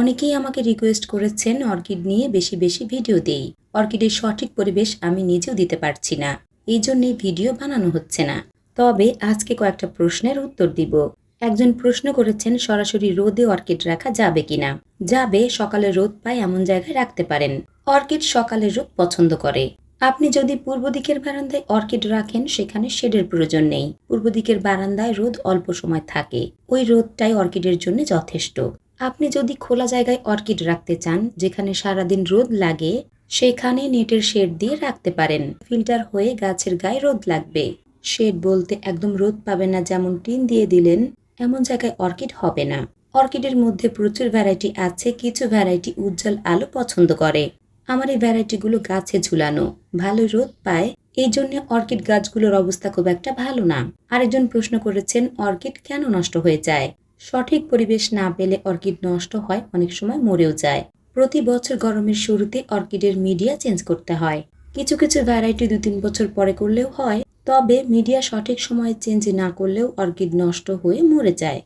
অনেকেই আমাকে রিকোয়েস্ট করেছেন অর্কিড নিয়ে বেশি বেশি ভিডিও দেই। অর্কিডের সঠিক পরিবেশ আমি নিজেও দিতে পারছি না। এই জন্যে ভিডিও বানানো হচ্ছে না। তবে আজকে কয়েকটা প্রশ্নের উত্তর দিব। একজন প্রশ্ন করেছেন, সরাসরি রোদে অর্কিড রাখা যাবে কিনা? যাবে, সকালে রোদ পায় এমন জায়গায় রাখতে পারেন। অর্কিড সকালে রোদ পছন্দ করে। আপনি যদি পূর্ব দিকের বারান্দায় অর্কিড রাখেন, সেখানে শেডের প্রয়োজন নেই। পূর্ব দিকের বারান্দায় রোদ অল্প সময় থাকে। ওই রোদটাই অর্কিডের জন্য যথেষ্ট। আপনি যদি খোলা জায়গায় অর্কিড রাখতে চান, যেখানে সারাদিন রোদ লাগে, সেখানে নেটের শেড দিয়ে রাখতে পারেন। ফিল্টার হয়ে গাছের গায়ে রোদ লাগবে। শেড বলতে একদম রোদ পাবে না যেমন টিন দিয়ে দিলেন, এমন জায়গায় অর্কিড হবে না। অর্কিডের মধ্যে প্রচুর ভ্যারাইটি আছে, কিছু ভ্যারাইটি উজ্জ্বল আলো পছন্দ করে। আমার এই ভ্যারাইটিগুলো গাছে ঝুলানো, ভালো রোদ পায়, এই জন্য অর্কিড গাছগুলোর অবস্থা খুব একটা ভালো না। আরেকজন প্রশ্ন করেছেন, অর্কিড কেন নষ্ট হয়ে যায়? সঠিক পরিবেশ না পেলে অর্কিড নষ্ট হয়, অনেক সময় মরেও যায়। প্রতি বছর গরমের শুরুতে অর্কিডের মিডিয়া চেঞ্জ করতে হয়। কিছু কিছু ভ্যারাইটি দু তিন বছর পরে করলেও হয়, তবে মিডিয়া সঠিক সময়ে চেঞ্জ না করলেও অর্কিড নষ্ট হয়ে মরে যায়।